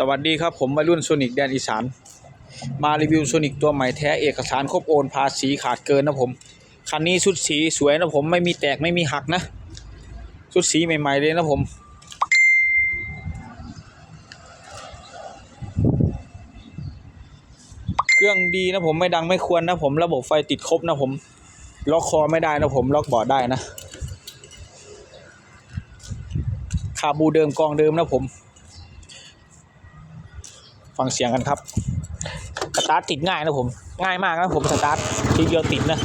สวัสดีครับ ผมวัยรุ่นโซนิกแดนอีสาน มารีวิวโซนิกตัวใหม่แท้เอกสารครบโอนภาษีขาดเกินนะผม คันนี้ชุดสีสวยนะผมไม่มีแตกไม่มีหักนะ ชุดสีใหม่ ๆ เลยนะผม เครื่องดีนะผมไม่ดังไม่ควรนะผมระบบไฟติดครบนะผม ล็อกคอไม่ได้นะผม ล็อกบอดได้นะคาบูเดิมกองเดิมนะผม ฟังเสียงกันครับสตาร์ทติดง่ายนะผมง่ายมากนะผมสตาร์ททีเดียวติดนะ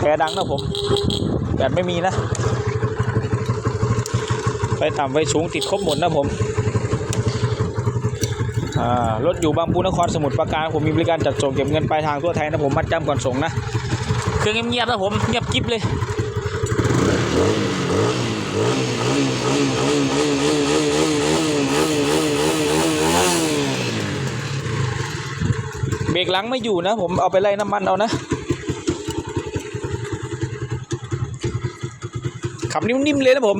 แกดังนะผมแบตไม่มีนะไฟต่ำไฟสูงติดครบหมดนะผมอ่ารถอยู่บางปูนครสมุทรปราการผมมีบริการจัดส่งเก็บเงินปลายทางทั่วไทยนะผมมัดจำก่อนส่งนะเครื่องเงียบๆนะผมเงียบกิ๊บเลย เบรกหลังไม่อยู่นะ ผมเอาไปไล่น้ำมันเอานะขับนิ่มๆเลยนะผม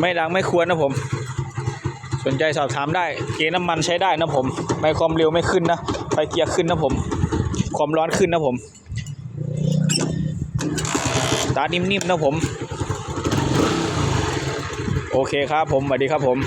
ไม่ดังไม่ควรนะผม สนใจสอบถามได้ เกียร์น้ำมันใช้ได้นะผม ไม่ความเร็วไม่ขึ้นนะ ไฟเกียร์ขึ้นนะผม ความร้อนขึ้นนะผม ตานิ่มๆนะผม โอเคครับผมสวัสดีครับผม